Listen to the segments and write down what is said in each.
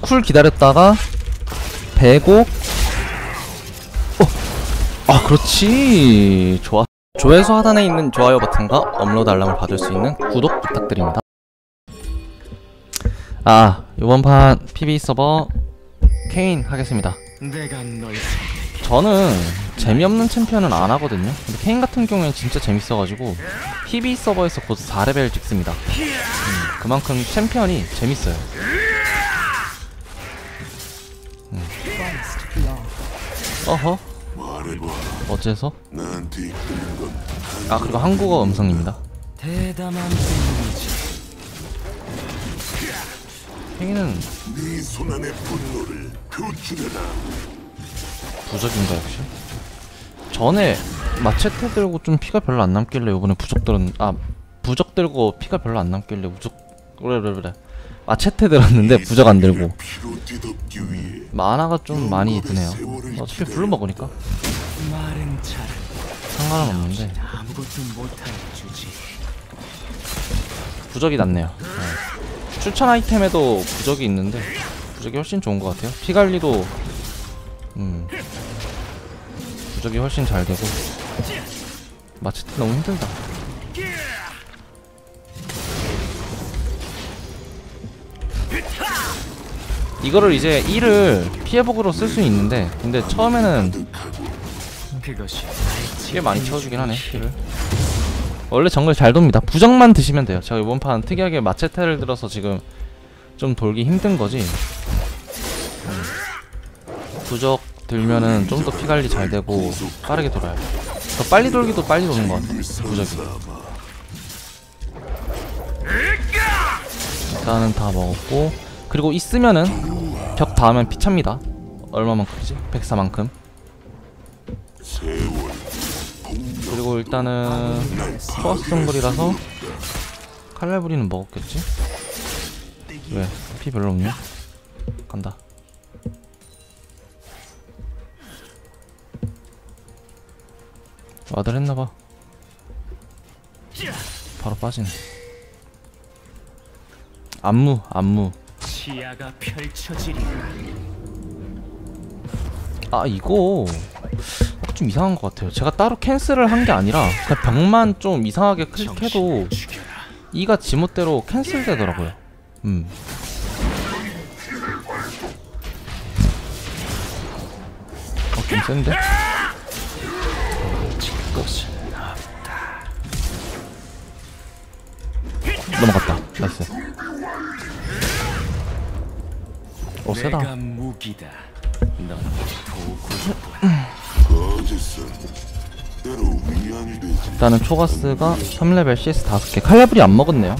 쿨 기다렸다가 배고 어. 아 그렇지. 좋아. 조회수 하단에 있는 좋아요 버튼과 업로드 알람을 받을 수 있는 구독 부탁드립니다. 아 이번 판 PB 서버 케인 하겠습니다. 저는 재미없는 챔피언은 안 하거든요. 근데 케인 같은 경우엔 진짜 재밌어가지고 PB 서버에서 곧 4레벨 찍습니다. 음, 그만큼 챔피언이 재밌어요. 음. 어허? 어째서? 아 그리고 한국어 음성입니다. 네 표출해라. 부적인가 역시 전에 마체테 들고 좀 피가 별로 안 남길래 이번에 부적 들은 아 부적 들고 피가 별로 안 남길래 부적 그래 그래 그래. 마체테 들었는데 부적 안 들고. 위해 만화가 좀 많이 드네요. 어차피 블루 먹으니까. 상관은 없는데. 부적이 낫네요. 네. 추천 아이템에도 부적이 있는데 부적이 훨씬 좋은 것 같아요. 피 관리도 음 부적이 훨씬 잘 되고. 마체테 너무 힘들다. 이거를 이제 1을 피해복으로 쓸 수 있는데 근데 처음에는 꽤 많이 채워주긴 하네 피를 원래 정글 잘 돕니다. 부적만 드시면 돼요. 제가 이번 판 특이하게 마체테를 들어서 지금 좀 돌기 힘든 거지. 음. 부적 들면은 좀 더 피관리 잘 되고 빠르게 돌아요 더 빨리 돌기도 빨리 도는 것 같아 부적이 일단은 다 먹었고 그리고 있으면은 벽 닿으면 피 찹니다 얼마만큼이지? 104만큼 세월 그리고 일단은 초가스 정글이라서 칼날부리는 먹었겠지? 왜? 피 별로 없냐? 간다 와들 했나봐 바로 빠지네 안무 안무 아 이거 좀 이상한 것 같아요 제가 따로 캔슬을 한 게 아니라 그냥 벽만 좀 이상하게 클릭해도 이가 지멋대로 캔슬 되더라고요. 음. 어, 좀 센데? 넘어갔다. 나이스. 어, 세다. 내가 무기다 넌 도구뿐 거짓은 때로 위안이 되지 일단은 초가스가 3레벨 CS 5개. 칼날불이 안 먹었네요.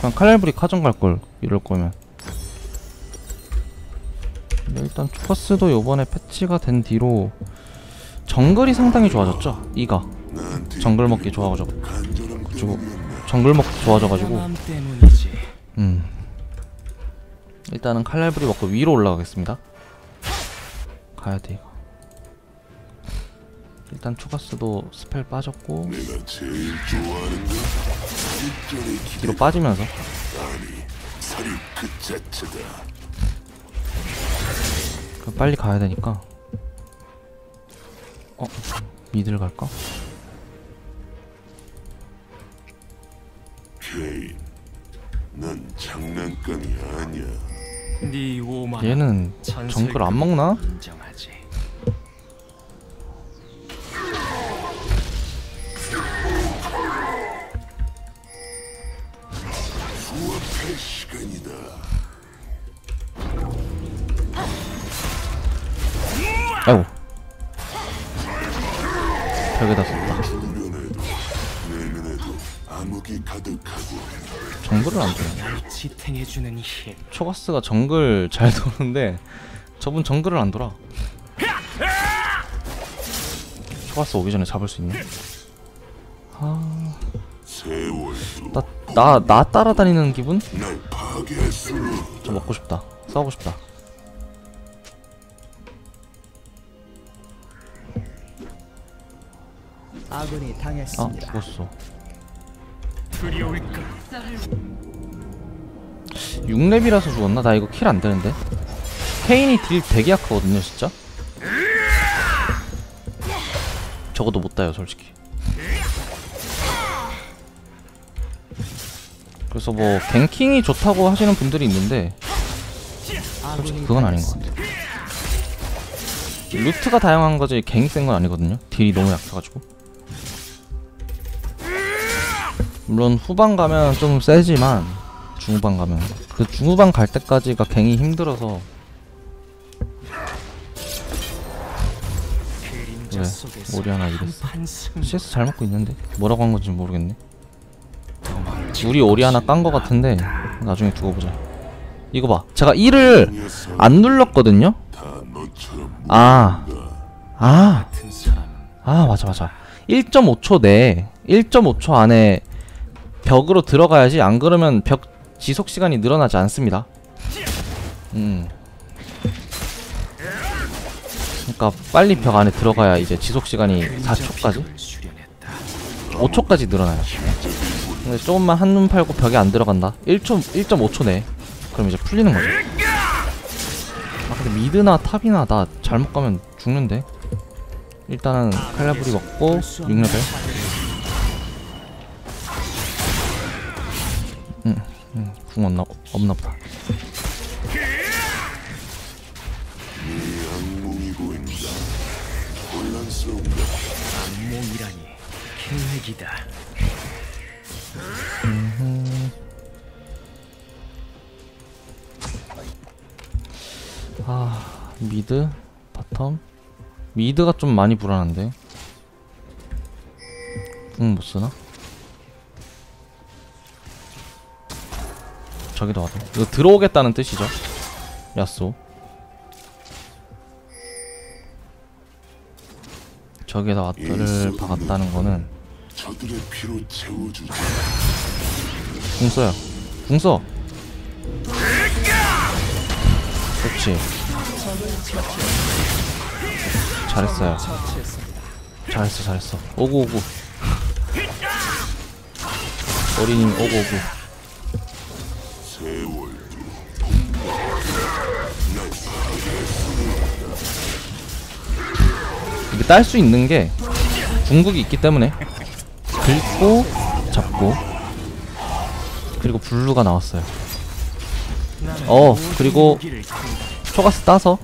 그냥 칼날불이 카정 갈걸. 이럴 거면. 일단 초가스도 요번에 패치가 된 뒤로 정글이 상당히 좋아졌죠. 이가. 정글 먹기 좋아가지고. 정글 먹기 좋아져가지고. 음. 일단은 칼날불이 먹고 위로 올라가겠습니다. 가야 돼 이거. 일단 초가스도 스펠 빠졌고 뒤로 빠지면서 빨리 가야 되니까. 어 미들 갈까? 케인. 난 장난감이 아니야. 네 오만 얘는 정글 안 먹나? 인정하지. 수업할 시간이다. 아이고. 벽에다 썼 정글을 안힘 초가스가 정글 잘 도는데 저분 정글을 안 돌아. 초가스 오기 전에 잡을 수 있네. 아, 나, 나, 나 따라다니는 기분? 저 먹고 싶다. 싸우고 싶다. 아군이 아 당했습니다. 죽었어 두려울까? 6렙이라서 죽었나? 나 이거 킬 안 되는데? 케인이 딜 되게 약하거든요 진짜? 적어도 못 따요 솔직히. 그래서 뭐 갱킹이 좋다고 하시는 분들이 있는데 아군이 그건 아닌 것 같아 루트가 다양한 거지 갱이 센 건 아니거든요? 딜이 너무 약해가지고 물론 후반 가면 좀 세지만 중후반 가면. 그 중후반 갈 때까지가 갱이 힘들어서? 속에서 오리 하나 이랬어? CS 잘 먹고 있는데? 뭐라고 한 건지 모르겠네. 우리 오리 하나 깐 거 같은데 나중에 두고 보자. 이거 봐. 제가 1을 녀석 안 눌렀거든요? 다 너처럼 아. 아, 아 맞아 맞아. 1.5초 내에 1.5초 안에 벽으로 들어가야지 안 그러면 벽 지속 시간이 늘어나지 않습니다. 음. 그러니까 빨리 벽 안에 들어가야 이제 지속 시간이 4초까지? 피부를 수련했다 5초까지 늘어나요. 근데 조금만 한눈 팔고 벽에 안 들어간다? 1초 1.5초 내. 그럼 이제 풀리는 거죠 아 근데 미드나 탑이나 나 잘못 가면 죽는데? 일단은 칼라브리 먹고 6레벨 응, 응, 궁 없나, 없나 보다. 악몽이라니 계획이다 아 미드 바텀? 미드가 좀 많이 불안한데? 궁 못 쓰나? 저기도 와도. 이거 들어오겠다는 뜻이죠. 야쏘. 저기에다 와트를 박았다는 거는 궁 써요. 궁 써! 그렇지. 잘했어요. 잘했어 잘했어. 오구 오구. 어린이 오구 오구. 세월도 이게 딸 수 있는 게 궁극이 있기 때문에 긁고 잡고 그리고 블루가 나왔어요 어, 그리고-. 초가스 따서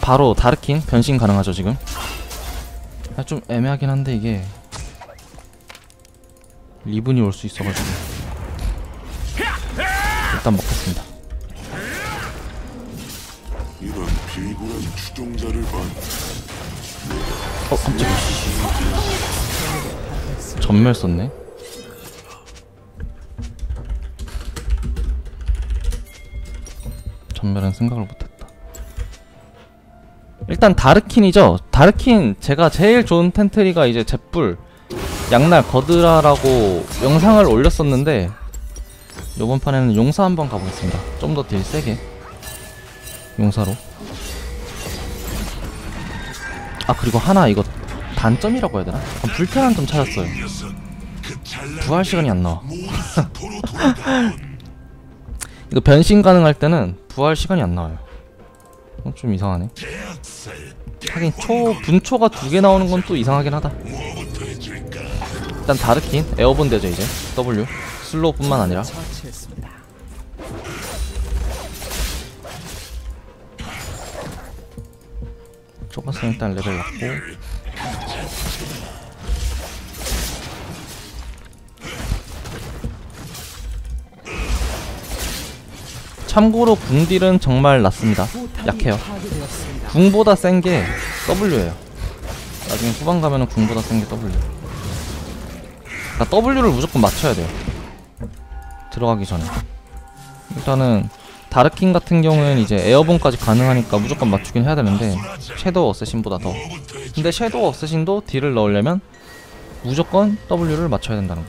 바로 다르킨 변신 가능하죠 지금 아, 좀 애매하긴 한데 이게 리븐이 올 수 있어가지고 일단 먹겠습니다. 이런 비굴한 추종자를 봐. 어 깜짝이야. 전멸 썼네? 전멸은 생각을 못했다. 일단 다르킨이죠? 다르킨 제가 제일 좋은 텐트리가 이제 잿불 양날 거드라라고 영상을 올렸었는데 요번 판에는 용사 한번 가보겠습니다. 좀 더 딜 세게. 용사로. 아 그리고 하나 이거 단점이라고 해야 되나? 약간 불편한 점 찾았어요. 부활 시간이 안 나와. 이거 변신 가능할 때는 부활 시간이 안 나와요. 어, 좀 이상하네. 하긴 초 분초가 두 개 나오는 건 또 이상하긴 하다 일단 다르킨 에어본 되죠 이제. W. 슬로우뿐만 아니라. 초가스 일단 레벨 낮고. 참고로 궁딜은 정말 낮습니다. 약해요. 궁보다 센 게 W예요. 나중에 후반 가면은 궁보다 센 게 W 그러니까 W를 무조건 맞춰야 돼요. 들어가기 전에. 일단은 다르킨 같은 경우는 이제 에어본까지 가능하니까 무조건 맞추긴 해야 되는데 섀도우 어쌔신보다 더. 근데 섀도우 어쌔신도 딜을 넣으려면 무조건 W를 맞춰야 된다는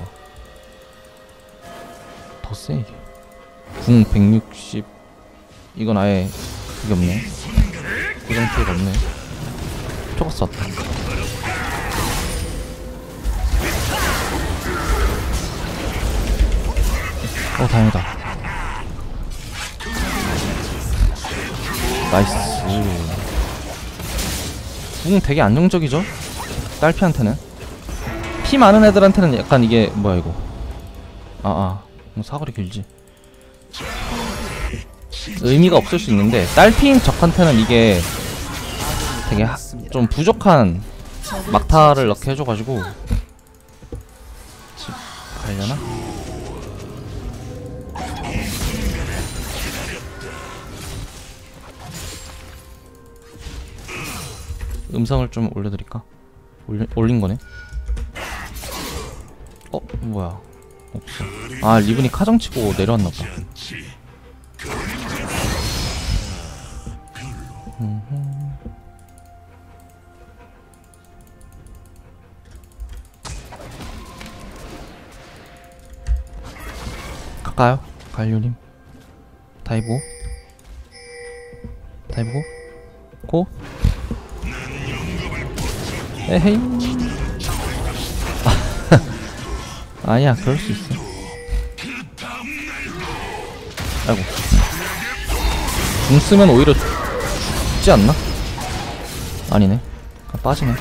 거더 세 이게. 궁 160 이건 아예 그게 없네. 고정 피해가 없네. 초가스 왔다 어 다행이다. 나이스. 궁 되게 안정적이죠? 딸피한테는? 피 많은 애들한테는 약간 이게 뭐야 이거? 아아. 뭐 사거리 길지. 의미가 없을 수 있는데 딸피인 적한테는 이게 되게 하, 좀 부족한 막타를 넣게 해줘가지고. 집 가려나? 음성을 좀 올려드릴까? 올리, 올린 거네. 어 뭐야? 없어. 아 리븐이 카정 치고 내려왔나 봐. 갈까요? 갈류님 다이브 다이브 고 고? 에헤이. 아, 아니야 그럴 수 있어. 아이고. 궁 쓰면 오히려 죽- 죽지 않나? 아니네. 아, 빠지네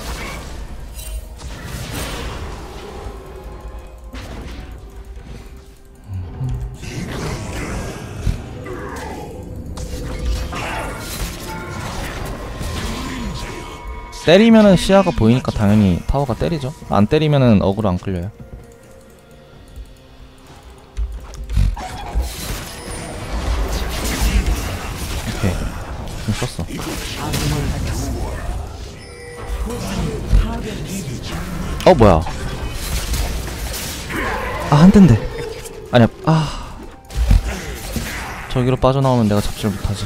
때리면은 시야가 보이니까 당연히 타워가 때리죠. 안 때리면은 어그로 안 끌려요. 오케이. 좀 썼어. 어 뭐야? 아 한 대인데. 아니야. 아. 저기로 빠져나오면 내가 잡지를 못하지.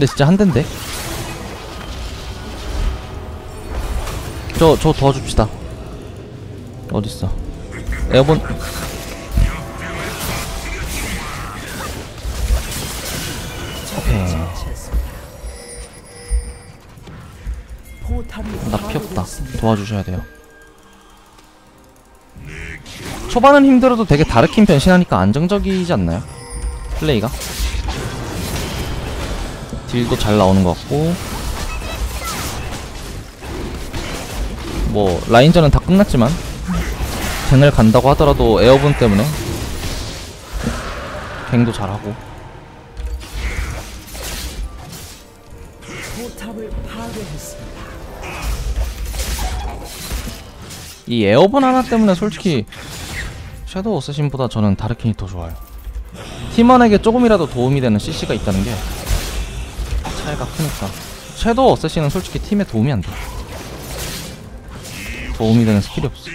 근데 진짜 한 대인데? 저, 저 도와줍시다. 어딨어? 에어본. 나피 없다. 도와주셔야 돼요. 초반은 힘들어도 되게 다르킨 변신하니까 안정적이지 않나요? 플레이가? 딜도 잘 나오는 것 같고. 뭐 라인전은 다 끝났지만 젠을 간다고 하더라도 에어본 때문에 갱도 잘하고. 이 에어본 하나 때문에 솔직히 섀도우 어쌔신보다 저는 다르킨이 더 좋아요. 팀원에게 조금이라도 도움이 되는 CC가 있다는 게 차이가 크니까. 섀도우 어쌔신은 솔직히 팀에 도움이 안돼. 도움이 되는 스킬이 없어.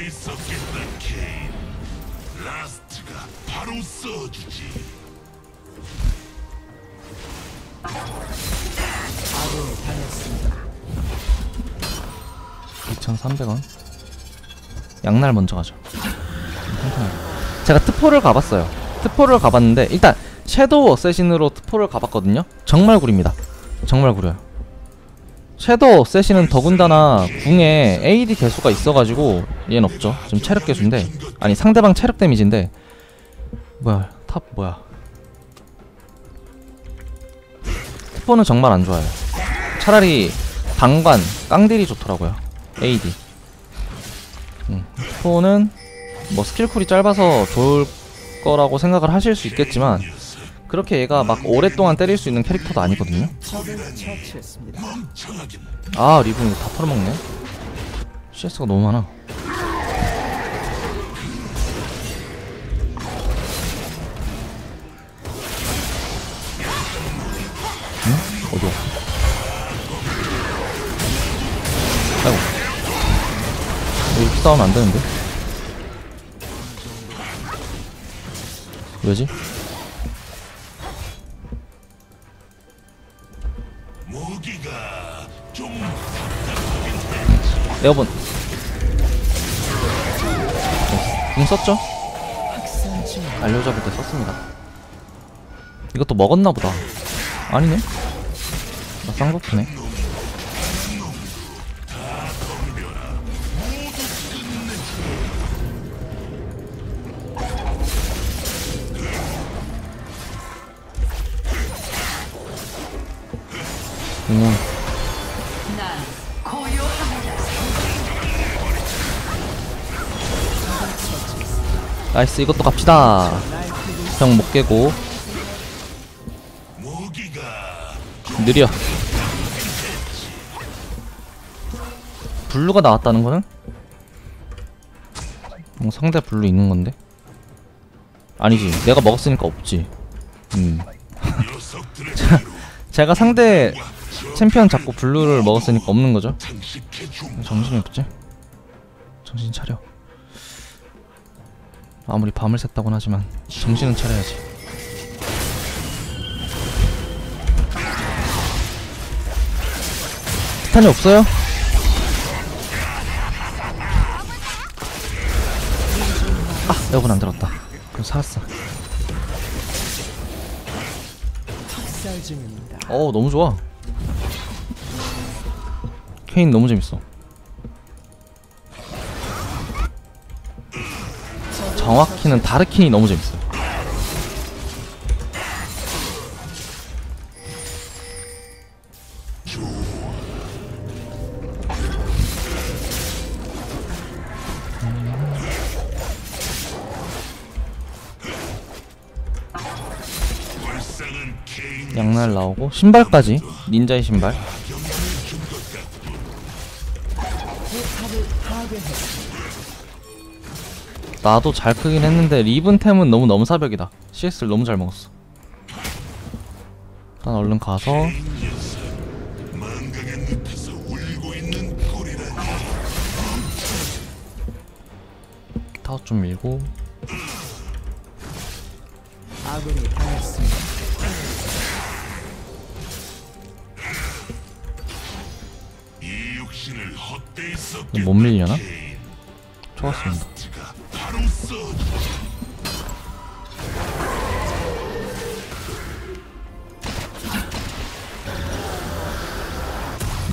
라스트가 바로 써주지. 2,300원? 양날 먼저 가죠. 제가 트포를 가봤어요. 트포를 가봤는데 일단 섀도우 어쌔신으로 트포를 가봤거든요. 정말 구립니다 정말 구려요. 섀도우 어쌔신은 더군다나 궁에 AD 개수가 있어가지고 얘는 없죠. 지금 체력 개수인데 아니 상대방 체력 데미지인데. 뭐야 탑 뭐야? 트포는 정말 안 좋아요. 차라리 방관 깡딜이 좋더라고요. AD 음, 트포는 뭐 스킬쿨이 짧아서 좋을 거라고 생각을 하실 수 있겠지만 그렇게 얘가 막 오랫동안 때릴 수 있는 캐릭터도 아니거든요. 아 리븐 이거 다 털어먹네 CS가 너무 많아 응? 어디야 아이고 이렇게 싸우면 안 되는데 왜지? 에어본 궁 썼죠? 알려잡을 때 썼습니다. 이것도 먹었나 보다. 아니네? 나 쌍꺼푸네 응. 나이스 이것도 갑시다. 형 못 깨고. 느려. 블루가 나왔다는 거는? 뭐 상대 블루 있는 건데? 아니지. 내가 먹었으니까 없지. 음. 자, 제가 상대 챔피언 잡고 블루를 먹었으니까 없는 거죠? 정신이 없지? 정신 차려 아무리 밤을 샜다곤 하지만 정신은 차려야지 티탄이 없어요? 아, 에어건 안 들었다. 그럼 살았어. 어우, 너무 좋아. 케인 너무 재밌어. 정확히는 다르킨이 너무 재밌어. 양날 나오고 신발까지 닌자의 신발 나도 잘 크긴 했는데 리븐템은 너무 넘사벽이다. CS를 너무 잘 먹었어. 일단 얼른 가서 타워 좀 밀고 못 밀려나? 좋았습니다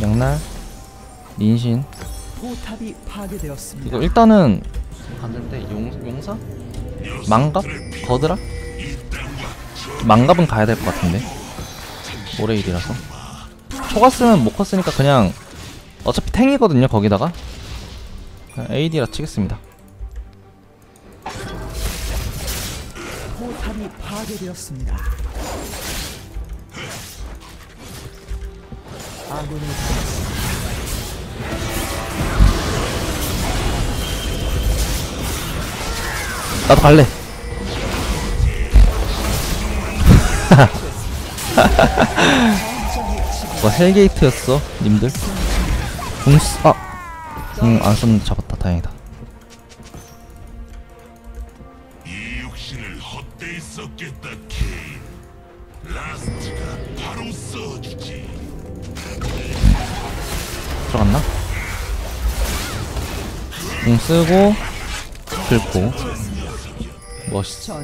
양날 닌신 포탑이 파괴되었습니다. 이거 일단은 만들 때 용, 용사? 망갑? 거드라? 망갑은 가야 될 것 같은데 모레일이라서 초가스는 못 컸으니까 그냥 어차피 탱이거든요 거기다가 그냥 AD라 치겠습니다 포탑이 파괴되었습니다. 아군이 당했습니다. 나도 갈래 뭐 헬게이트였어 님들 궁스 아! 궁안 썼는데 잡았다 다행이다 들어갔나? 궁 쓰고 긁고 멋있어.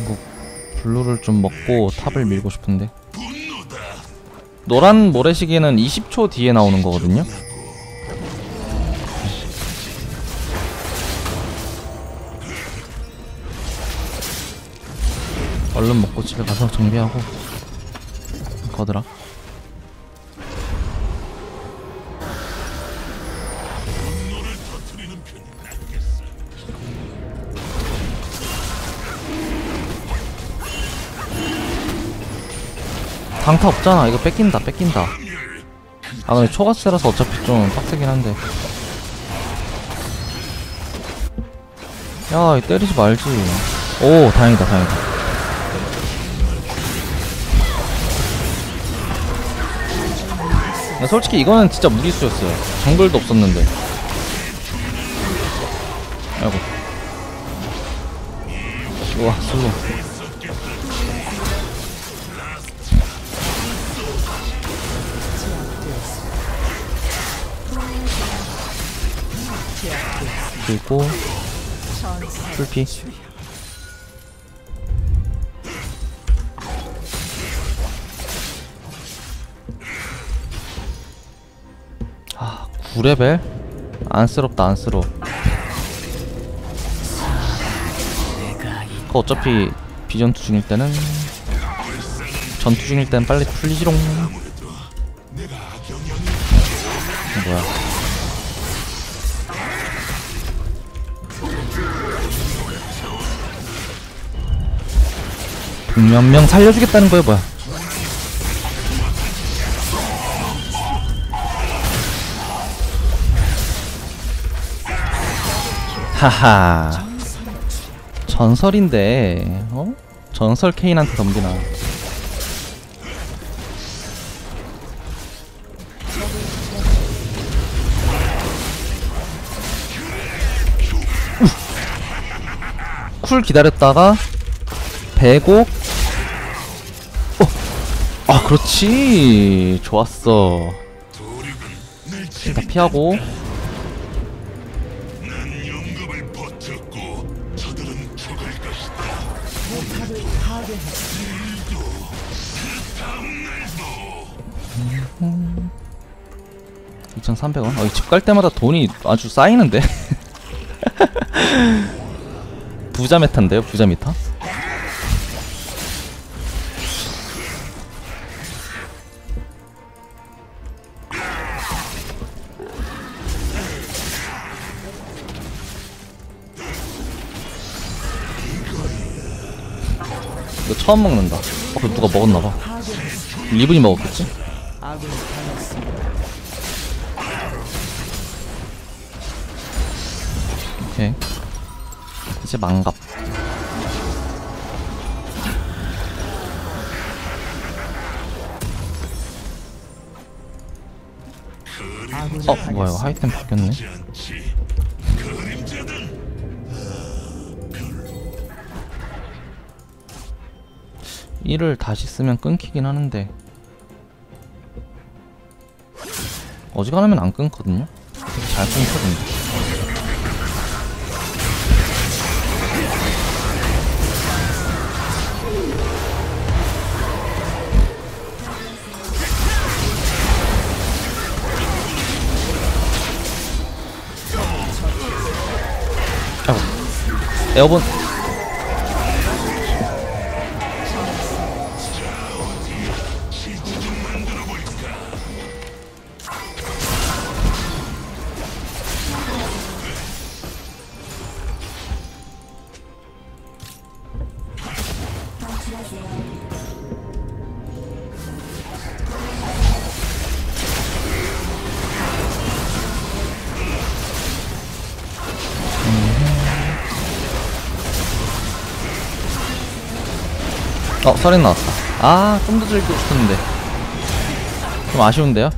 이거 블루를 좀 먹고 탑을 밀고 싶은데 노란 모래시계는 20초 뒤에 나오는 거거든요 얼른 먹고 집에 가서 정비하고 거들아 강타 없잖아. 이거 뺏긴다 뺏긴다. 아 근데 초가스라서 어차피 좀 빡세긴 한데. 야 이거 때리지 말지. 오 다행이다 다행이다 솔직히 이거는 진짜 무리수였어요. 정글도 없었는데. 아이고. 우와 슬로. 그리고 풀피 9레벨? 안쓰럽다 안쓰러워. 그 어차피 비전투 중일 때는 전투 중일 때는 빨리 풀리지롱. 뭐야. 동면명 살려주겠다는 거야 뭐야 하하. 전설인데 어? 전설 케인한테 덤비나. 쿨 기다렸다가 배곡? 어. 아 그렇지. 좋았어. 일단 피하고 탑을 파괴했습니다. 다음 날도 2,300원? 어, 집갈 때마다 돈이 아주 쌓이는데? 부자 메타인데요, 부자 메타? 처음 먹는다. 어, 누가 먹었나봐. 리븐이 먹었겠지? 오케이. 이제 망갑. 어, 뭐야, 이거. 하이템 바뀌었네. 1을 다시 쓰면 끊기긴 하는데. 어지간하면 안 끊거든요? 되게 잘 끊거든요. 에어본. 어, 설인 나왔다. 아, 좀 더 즐기고 싶었는데. 좀 아쉬운데요?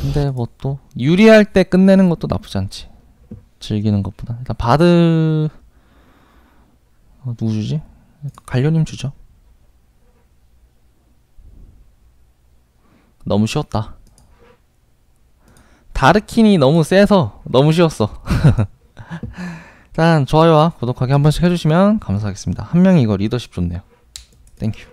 근데 뭐 또, 유리할 때 끝내는 것도 나쁘지 않지. 즐기는 것보다. 일단 바드, 어, 누구 주지? 관련님 주죠. 너무 쉬웠다. 다르킨이 너무 세서 너무 쉬웠어. 일단 좋아요와 구독하기 한 번씩 해주시면 감사하겠습니다. 한 명이 이거 리더십 좋네요. 땡큐.